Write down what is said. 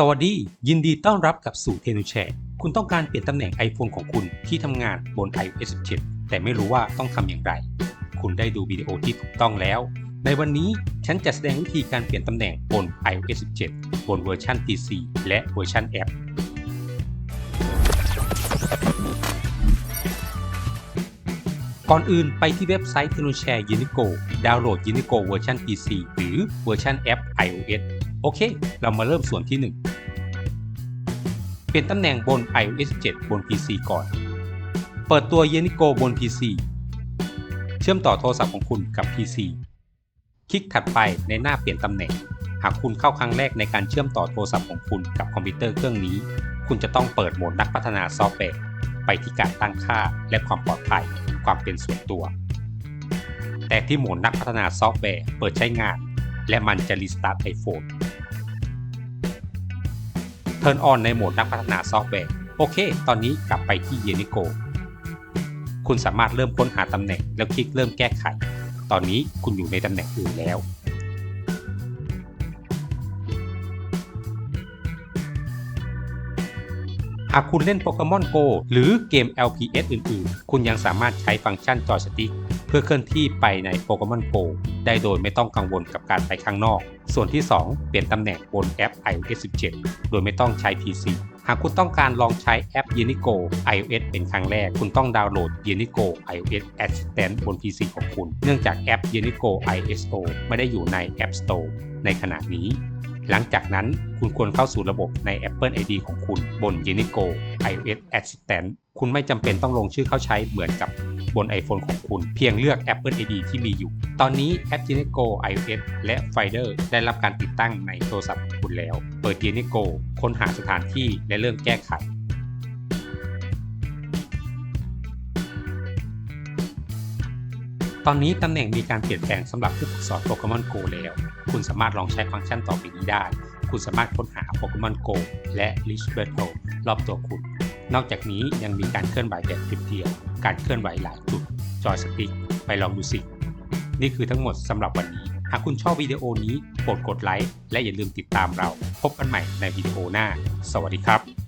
สวัสดี ยินดีต้อนรับกับสู่เทนูแชร์ คุณต้องการเปลี่ยนตำแหน่ง iPhone ของคุณที่ทำงานบน iOS 17 แต่ไม่รู้ว่าต้องทำอย่างไร คุณได้ดูวิดีโอที่ถูกต้องแล้ว ในวันนี้ฉันจะแสดงวิธีการเปลี่ยนตำแหน่งบน iOS 17 บนเวอร์ชัน PC และเวอร์ชันแอปก่อนอื่นไปที่เว็บไซต์ t e n u s h a r e Unico ดาวน์โหลด Unico เวอร์ชัน PC หรือเวอร์ชันแอป iOS โอเค เรามาเริ่มส่วนที่1 ลี่ยนตำแหน่งบน iOS 7 บน PC ก่อน เปิดตัว Unico บน PC เชื่อมต่อโทรศัพท์ของคุณกับ PC คลิกถัดไปในหน้าเปลี่ยนตำแหน่ง หากคุณเข้าครั้งแรกในการเชื่อมต่อโทรศัพท์ของคุณกับคอมพิวเตอร์เครื่องนี้ คุณจะต้องเปิดโหมดนักพัฒนาซอฟต์แวร์ไปที่การตั้งค่าและความปลอดภัย ความเป็นส่วนตัว แต่ที่โหมดนักพัฒนาซอฟต์แวร์เปิดใช้งาน และมันจะรีสตาร์ท iPhone Turn on ในโหมดนักพัฒนาซอฟต์แวร์ โอเค ตอนนี้กลับไปที่ Unico คุณสามารถเริ่มค้นหาตำแหน่งแล้วคลิกเริ่มแก้ไข ตอนนี้คุณอยู่ในตำแหน่งอื่นแล้ว หากคุณเล่นโปเกมอน Go หรือเกม LPS อื่น ๆ คุณยังสามารถใช้ฟังก์ชันจอยสติ๊ก เพื่อเคลื่อนที่ไปในโปเกมอน Go ได้โดยไม่ต้องกังวลกับการไปข้างนอก ส่วนที่ 2 เปลี่ยนตำแหน่งบนแอป iOS 17 โดยไม่ต้องใช้ PC หากคุณต้องการลองใช้แอป Unico iOS เป็นครั้งแรก คุณต้องดาวน์โหลด Unico iOS Assistant บน PC ของคุณ เนื่องจากแอป Unico ISO ไม่ได้อยู่ใน App Store ในขณะนี้ หลังจากนั้นคุณควรเข้าสู่ระบบใน Apple ID ของคุณบน Unico iOS Assistant คุณไม่จำเป็นต้องลงชื่อเข้าใช้เหมือนกับ บน iPhone ของคุณ เพียงเลือก Apple ID ที่มีอยู่ ตอนนี้แอป Unico iOS และ Finder ได้รับการติดตั้งในโทรศัพท์ของคุณแล้ว เปิด Unico ค้นหาสถานที่และเริ่มแก้ไขตอนนี้ตำแหน่งมีการเปลี่ยนแปลงสำหรับผู้ฝึกสอนโปเกมอนโกแล้ว คุณสามารถลองใช้ฟังก์ชันต่อไปนี้ได้ คุณสามารถค้นหาโปเกมอนโกและ r i c h b a t t l e รอบตัวคุณ นอกจากนี้ยังมีการเคลื่อนไหวแบบเดียว การเคลื่อนไหวหลายจุด จอยสติ๊ก ไปลองดูสิ นี่คือทั้งหมดสำหรับวันนี้ หากคุณชอบวิดีโอนี้โปรดกดไลค์และอย่าลืมติดตามเรา พบกันใหม่ในวิดีโอหน้า สวัสดีครับ